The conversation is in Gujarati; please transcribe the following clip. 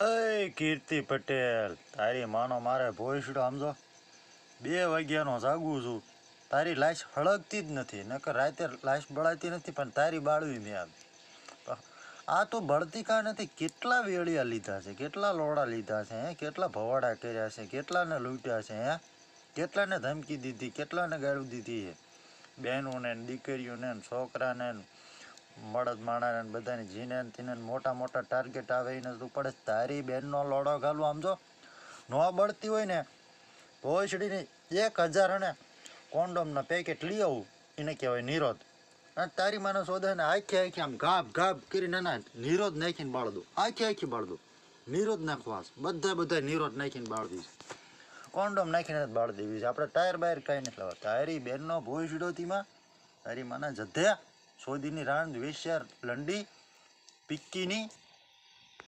અય કીર્તિ પટેલ, તારી માનો મારે ભોયસડો સમજો બે વાગ્યાનો જાગું છું. તારી લાશ હળગતી જ નથી, નકર રાતે લાશ બળાતી નથી, પણ તારી બાળવી મેં આમ આ તો બળતી કા નથી, કેટલા વેળિયા લીધા છે, કેટલા લોડા લીધા છે, હે? કેટલા ભવાડા કર્યા છે, કેટલાને લૂંટ્યા છે, હે? કેટલાને ધમકી દીધી, કેટલાને ગાળું દીધી છે? બહેનોને દીકરીઓને છોકરાને મળદ માણાને બધાને જીને તીને મોટા મોટા ટાર્ગેટ આવે એને તું પડે. તારી બેનનો લોડો ઘાલું આમ જો. ન બળતી હોય ને ભોસડીની એક હજાર અને કોન્ડોમના પેકેટ લઈ આવું. એને કહેવાય નિરોધ. અને તારી માનો સોદા ને આખી આખી આમ ગાભ ગાભ કરીને ના નિરોધ નાખીને બાળ દઉં આખી આખી બાળ દઉં નિરોધ નાખવાસ બધા બધા નિરોધ નાખીને બાળ દઈશ કોન્ડોમ નાખીને જ બાળ દેવી છે. આપણે ટાયર બાયર કાંઈ નથી લાવવા તારી બેનનો ભોય તીમાં તારી માના જધ્યા સોદીની રાણ વેશ્યાર લંડી પિક્કીની